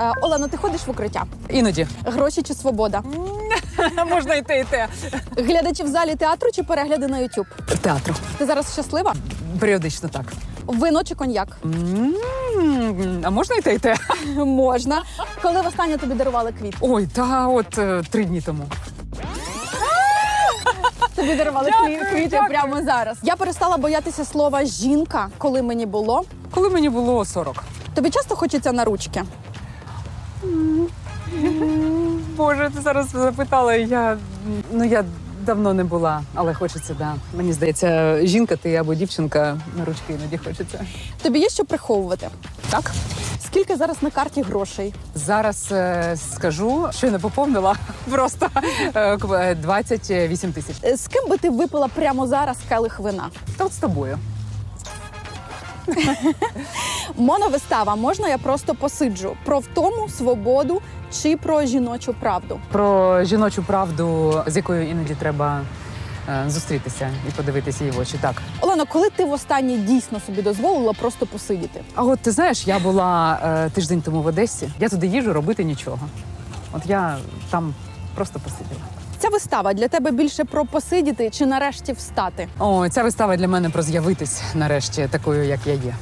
Е, Олено, ти ходиш в укриття? Іноді. Гроші чи свобода? Можна і те, і те. Глядачі в залі театру чи перегляди на YouTube? Театру. Ти зараз щаслива? Періодично так. Вино чи коньяк? М, А можна і те, і те? Можна. Коли востаннє тобі дарували квіт? Ой, та от е, три дні тому. Тобі дарували Дякую, квіти дякую. прямо зараз. Я перестала боятися слова жінка, коли мені було. Коли мені було 40. Тобі часто хочеться на ручки? Боже, ти зараз запитала. Я ну я давно не була, але хочеться, да. Мені здається, жінка ти або дівчинка на ручки іноді хочеться. Тобі є що приховувати? Так. Скільки зараз на карті грошей? Зараз е, скажу, що не поповнила просто е, к- е, 28 тисяч. Е, З ким би ти випила прямо зараз келих вина? Та от з тобою. Моновистава можна я просто посиджу про втому, свободу чи про жіночу правду? Про жіночу правду, з якою іноді треба е, зустрітися і подивитися її в очі. Так. Олено, коли ти востаннє дійсно собі дозволила просто посидіти? А от ти знаєш, я була е, тиждень тому в Одесі. Я туди їжу робити нічого. От я там просто посиділа. Ця вистава для тебе більше про посидіти чи нарешті встати? О, ця вистава для мене про з'явитись нарешті такою, як я є.